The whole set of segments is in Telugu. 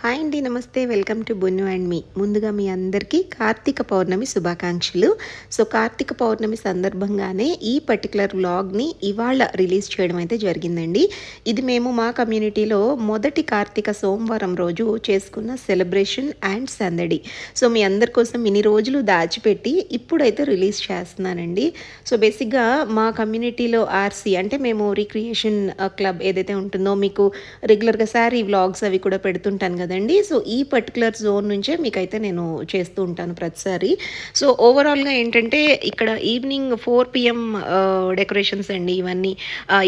హాయ్ అండి నమస్తే. Welcome to Bonnu and me. ముందుగా మీ అందరికీ కార్తీక పౌర్ణమి శుభాకాంక్షలు. సో కార్తీక పౌర్ణమి సందర్భంగానే ఈ పర్టికులర్ వ్లాగ్ని ఇవాళ రిలీజ్ చేయడం అయితే జరిగిందండి. ఇది మేము మా కమ్యూనిటీలో మొదటి కార్తీక సోమవారం రోజు చేసుకున్న సెలబ్రేషన్ అండ్ సందడి. సో మీ అందరి కోసం ఇన్ని రోజులు దాచిపెట్టి ఇప్పుడైతే రిలీజ్ చేస్తున్నానండి. సో బేసిక్గా మా కమ్యూనిటీలో ఆర్సీ అంటే మేము రిక్రియేషన్ క్లబ్ ఏదైతే ఉంటుందో మీకు రెగ్యులర్గా సారీ వ్లాగ్స్ అవి కూడా పెడుతుంటాను కదండి. సో ఈ పర్టికులర్ జోన్ నుంచే మీకైతే నేను చేస్తూ ఉంటాను ప్రతిసారి. సో ఓవరాల్గా ఏంటంటే ఇక్కడ ఈవినింగ్ ఫోర్ పిఎం డెకరేషన్స్ అండి ఇవన్నీ.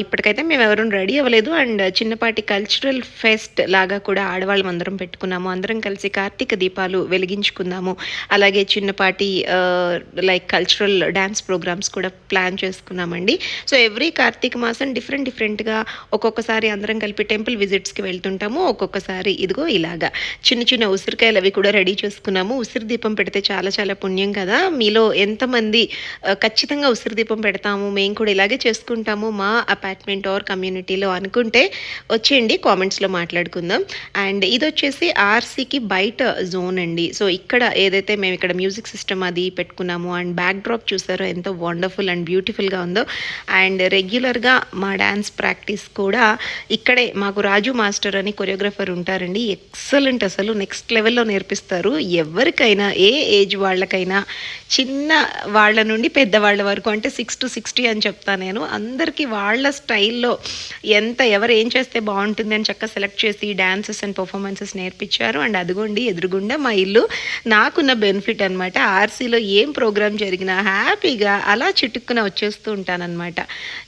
ఇప్పటికైతే మేము ఎవరూ రెడీ అవ్వలేదు. అండ్ చిన్నపాటి కల్చరల్ ఫెస్ట్ లాగా కూడా ఆడవాళ్ళం అందరం పెట్టుకున్నాము. అందరం కలిసి కార్తీక దీపాలు వెలిగించుకుందాము. అలాగే చిన్నపాటి లైక్ కల్చరల్ డ్యాన్స్ ప్రోగ్రామ్స్ కూడా ప్లాన్ చేసుకున్నామండి. సో ఎవ్రీ కార్తీక మాసం డిఫరెంట్ డిఫరెంట్గా ఒక్కొక్కసారి అందరం కలిపి టెంపుల్ విజిట్స్కి వెళ్తుంటాము. ఒక్కొక్కసారి ఇదిగో ఇలా ఇలాగా చిన్న చిన్న ఉసిరికాయలు అవి కూడా రెడీ చేసుకున్నాము. ఉసిరి దీపం పెడితే చాలా చాలా పుణ్యం కదా. మీలో ఎంతమంది ఖచ్చితంగా ఉసిరి దీపం పెడతాము మేము కూడా ఇలాగే చేసుకుంటాము మా అపార్ట్మెంట్ ఆర్ కమ్యూనిటీలో అనుకుంటే వచ్చేయండి కామెంట్స్లో మాట్లాడుకుందాం. అండ్ ఇది వచ్చేసి ఆర్సీకి బయట జోన్ అండి. సో ఇక్కడ ఏదైతే మేము ఇక్కడ మ్యూజిక్ సిస్టమ్ అది పెట్టుకున్నాము అండ్ బ్యాక్ డ్రాప్ చూసారో ఎంతో వండర్ఫుల్ అండ్ బ్యూటిఫుల్గా ఉందో. అండ్ రెగ్యులర్గా మా డ్యాన్స్ ప్రాక్టీస్ కూడా ఇక్కడే మాకు రాజు మాస్టర్ అని కొరియోగ్రఫర్ ఉంటారండి ఎక్సలెంట్ అసలు నెక్స్ట్ లెవెల్లో నేర్పిస్తారు. ఎవరికైనా ఏ ఏజ్ వాళ్ళకైనా చిన్న వాళ్ళ నుండి పెద్దవాళ్ళ వరకు అంటే సిక్స్ టు సిక్స్టీ అని చెప్తాను నేను. అందరికీ వాళ్ళ స్టైల్లో ఎంత ఎవరు ఏం చేస్తే బాగుంటుంది అని చక్కగా సెలెక్ట్ చేసి డ్యాన్సెస్ అండ్ పర్ఫార్మెన్సెస్ నేర్పించారు. అండ్ అదిగోండి ఎదురుగుండా మా ఇల్లు. నాకున్న బెనిఫిట్ అనమాట ఆర్సీలో ఏం ప్రోగ్రామ్ జరిగినా హ్యాపీగా అలా చిటుక్కున వచ్చేస్తూ ఉంటానన్నమాట.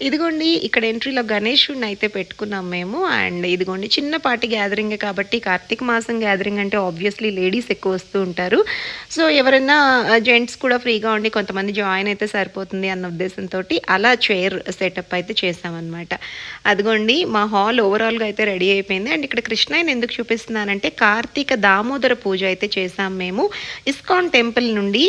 ఇదిగోండి ఇక్కడ ఎంట్రీలో గణేషుడిని అయితే పెట్టుకున్నాం మేము. అండ్ ఇదిగోండి చిన్నపాటి గ్యాదరింగ్ కాబట్టి కార్తీక్ మాసం గ్యాదరింగ్ అంటే ఆబ్వియస్లీ లేడీస్ ఎక్కువ వస్తూ ఉంటారు. సో ఎవరైనా uh, జెంట్స్ కూడా ఫ్రీగా ఉండి కొంతమంది జాయిన్ అయితే సరిపోతుంది అన్న ఉద్దేశంతో అలా చైర్ సెటప్ అయితే చేసామన్నమాట అదిగోండి మా హాల్ ఓవరాల్గా అయితే రెడీ అయిపోయింది. అండ్ ఇక్కడ కృష్ణయ్యని ఎందుకు చూపిస్తున్నానంటే కార్తీక దామోదర పూజ అయితే చేసాం మేము. ఇస్కాన్ టెంపుల్ నుండి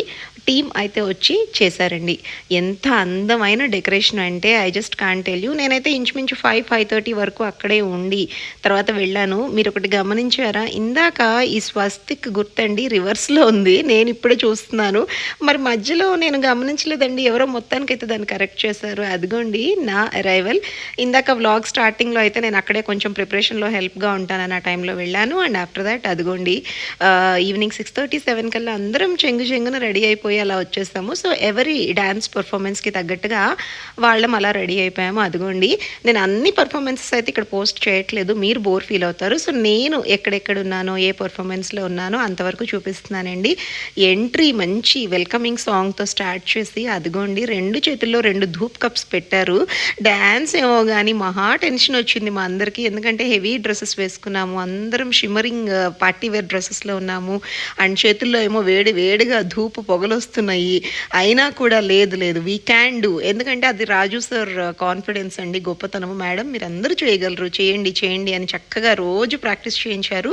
టీం అయితే వచ్చి చేశారండి. ఎంత అందమైన డెకరేషన్ అంటే I just can tell you నేనైతే ఇంచుమించు ఫైవ్ ఫైవ్ థర్టీ వరకు అక్కడే ఉండి తర్వాత వెళ్ళాను. మీరు ఒకటి గమనించారా? ఇందాక ఈ స్వస్తిక్ గుర్తండి రివర్స్లో ఉంది నేను ఇప్పుడే చూస్తున్నాను. మరి మధ్యలో నేను గమనించలేదండి ఎవరో మొత్తానికైతే దాన్ని కరెక్ట్ చేశారు. అదిగోండి నా అరైవల్ ఇందాక వ్లాగ్ స్టార్టింగ్లో అయితే నేను అక్కడే కొంచెం ప్రిపరేషన్లో హెల్ప్గా ఉంటానని ఆ టైంలో వెళ్ళాను. అండ్ ఆఫ్టర్ దాట్ అదిగోండి ఈవినింగ్ సిక్స్ థర్టీ సెవెన్ కల్లా అందరం చెంగు చెంగున రెడీ అయిపోయి అలా వచ్చేస్తాము సో ఎవరి డ్యాన్స్ పర్ఫార్మెన్స్కి తగ్గట్టుగా వాళ్ళం అలా రెడీ అయిపోయాము. అదిగోండి నేను అన్ని పర్ఫార్మెన్సెస్ అయితే ఇక్కడ పోస్ట్ చేయట్లేదు. మీరు బోర్ ఫీల్ అవుతారు. సో నేను ఎక్కడెక్కడ ఉన్నానో ఏ పర్ఫార్మెన్స్లో ఉన్నానో అంతవరకు చూపిస్తున్నానండి. ఎంట్రీ మంచి వెల్కమింగ్ సాంగ్తో స్టార్ట్ చేసి అదిగోండి రెండు చేతుల్లో రెండు ధూప్ కప్స్ పెట్టారు. డ్యాన్స్ ఏమో కానీ మహా టెన్షన్ వచ్చింది మా అందరికీ. ఎందుకంటే హెవీ డ్రెస్సెస్ వేసుకున్నాము అందరం షిమరింగ్ పార్టీ వేర్ డ్రెస్సెస్లో ఉన్నాము. అండ్ చేతుల్లో ఏమో వేడి వేడిగా ధూపు పొగలు వస్తున్నాయి అయినా కూడా లేదు లేదు. వీ క్యాన్ డూ ఎందుకంటే అది రాజు సార్ కాన్ఫిడెన్స్ uh, అండి గొప్పతనము. మేడం మీరు అందరూ చేయగలరు. చేయండి చేయండి అని చక్కగా రోజు ప్రాక్టీస్ చేయించారు.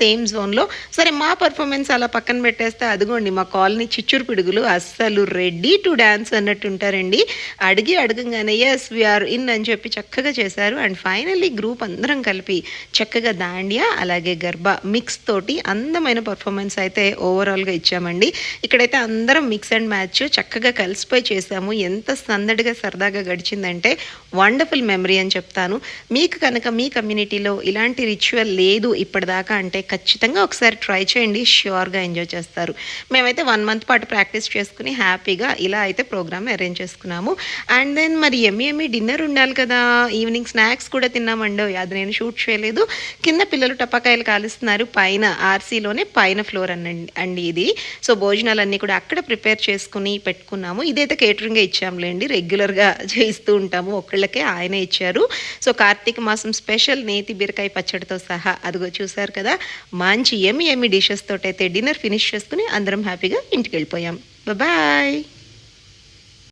సేమ్ జోన్లో సరే మా పర్ఫార్మెన్స్ అలా పక్కన పెట్టేస్తే అదిగోండి మా కాలనీ చిచ్చురు పిడుగులు అస్సలు రెడీ టు డ్యాన్స్ అన్నట్టు ఉంటారండి. అడిగి అడగంగానే ఎస్ వీఆర్ ఇన్ అని చెప్పి చక్కగా చేశారు. అండ్ ఫైనల్లీ గ్రూప్ అందరం కలిపి చక్కగా దాండియా అలాగే గర్భ మిక్స్ తోటి అందమైన పర్ఫార్మెన్స్ అయితే ఓవరాల్గా ఇచ్చామండి. ఇక్కడైతే అందరం మిక్స్ అండ్ మ్యాచ్ చక్కగా కలిసిపోయి చేసాము ఎంత సందడిగా సరదాగా గడిచిందంటే వండర్ఫుల్ మెమరీ అని చెప్తాను. మీకు కనుక మీ కమ్యూనిటీలో ఇలాంటి రిచువల్ లేదు ఇప్పటిదాకా అంటే ఖచ్చితంగా ఒకసారి ట్రై చేయండి. ష్యూర్గా ఎంజాయ్ చేస్తారు. మేమైతే వన్ మంత్ పాటు ప్రాక్టీస్ చేసుకుని హ్యాపీగా ఇలా అయితే ప్రోగ్రామ్ అరేంజ్ చేసుకున్నాము. అండ్ దెన్ మరి ఎమ్మి ఎమ్మి డిన్నర్ ఉండాలి కదా. ఈవినింగ్ స్నాక్స్ కూడా తిన్నామండి. అది నేను షూట్ చేయలేదు. కింద పిల్లలు టపాకాయలు కాలుస్తున్నారు. పైన ఆర్సీలోనే పైన ఫ్లోర్ అనండి అండి ఇది. సో భోజనాలన్నీ కూడా అక్కడ ప్రిపేర్ చేసుకుని పెట్టుకున్నాము. ఇదైతే కేటరింగే ఇచ్చాములేండి రెగ్యులర్గా చేయిస్తూ ఉంటాము. ఒకళ్ళకే ఆయనే ఇచ్చారు. సో కార్తీక మాసం స్పెషల్ నేతి బీరకాయ పచ్చడితో సహా. అదిగో చూసారు కదా. మంచి ఎమి ఎమి డిషెస్ తోటైతే డిన్నర్ ఫినిష్ చేసుకుని అందరం హ్యాపీగా ఇంటికి వెళ్ళిపోయాం. బాయ్